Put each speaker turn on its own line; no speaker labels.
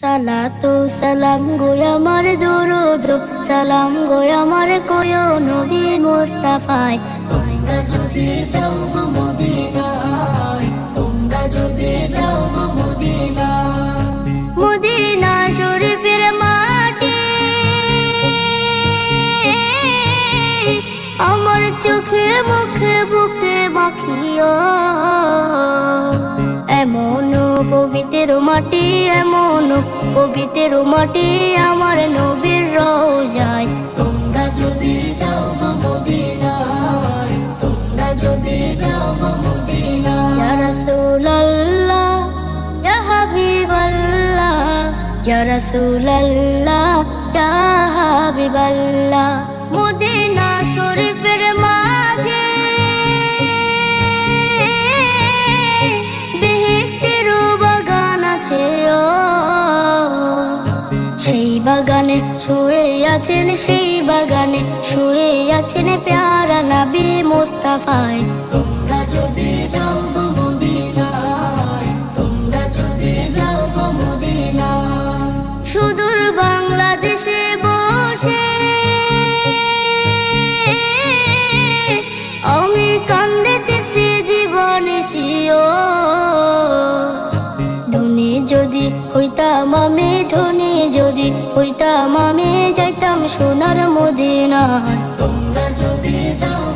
সালাতু সালাম গো আমার দরুদ, সালাম গো আমার কোয় নবী মুস্তাফায়। তোমরা যদি যাও গো মদিনায়, তোমরা যদি যাও গো মদিনায়। মদিনা শরীফের মাটি, আমার চোখে মুখে বুকে মাখিও। মাটি এমন পবিত্র মাটি আমার নবীর রোজায়। তোমরা যদি যাও গো মদিনায় যদি যাও গো মদিনায়। ইয়া রাসূলুল্লাহ, ইয়া হাবিবাল্লাহ, ইয়া রাসূলুল্লাহ, ইয়া হাবিবাল্লাহ। মদিনা শরীফের সেই বাগানে শুয়ে আছেন সেই বাগানে শুয়ে আছেন প্যারা নাবি মোস্তাফায়। তোমরা যদি যাও হইতাম আমি ধনী যদি হইতাম আমি যাইতাম সোনার মদিনায়। তোমরা যদি যাও